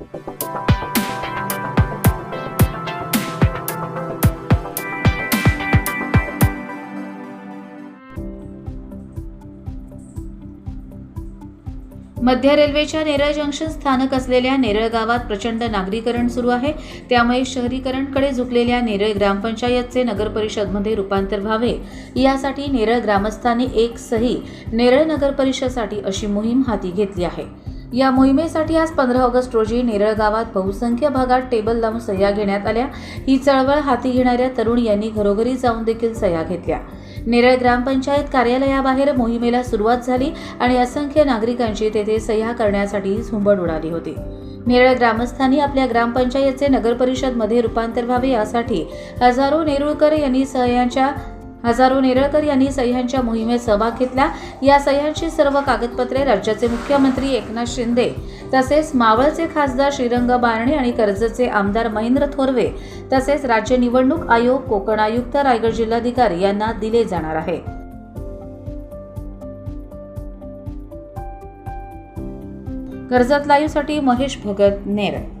मध्य रेल्वेच्या नेरळ जंक्शन स्थानक असलेल्या नेरळ गावात प्रचंड नागरीकरण सुरू आहे. त्यामुळे शहरीकरणकडे झुकलेल्या नेरळ ग्रामपंचायतचे नगरपरिषदमध्ये रूपांतर व्हावे. यासाठी नेरळ ग्रामस्थांनी एक सही नेरळ नगरपरिषदसाठी अशी मोहीम हाती घेतली आहे. या मोहिमेसाठी आज पंधरा ऑगस्ट रोजी नेरळ गावात बहुसंख्य भागात टेबल लावून सह्या घेण्यात आल्या. ही चळवळ हाती घेणाऱ्या तरुण यांनी घरोघरी जाऊन देखील सह्या घेतल्या. नेरळ ग्रामपंचायत कार्यालयाबाहेर मोहिमेला सुरुवात झाली आणि असंख्य नागरिकांची तेथे सह्या करण्यासाठी झुंबड उडाली होती. नेरळ ग्रामस्थांनी आपल्या ग्रामपंचायतचे नगर परिषदमध्ये रूपांतर व्हावे यासाठी हजारो नेरुळकर यांनी सह्यांच्या हजारो नेरळकर यांनी सह्यांच्या मोहिमेत सहभाग घेतला. या सह्यांची सर्व कागदपत्रे राज्याचे मुख्यमंत्री एकनाथ शिंदे तसेच मावळचे खासदार श्रीरंग बारणे आणि कर्जतचे आमदार महेंद्र थोरवे तसेच राज्य निवडणूक आयोग कोकण आयुक्त रायगड जिल्हाधिकारी यांना दिले जाणार आहे. कर्जत लाईव्हसाठी महेश भगत नेरळ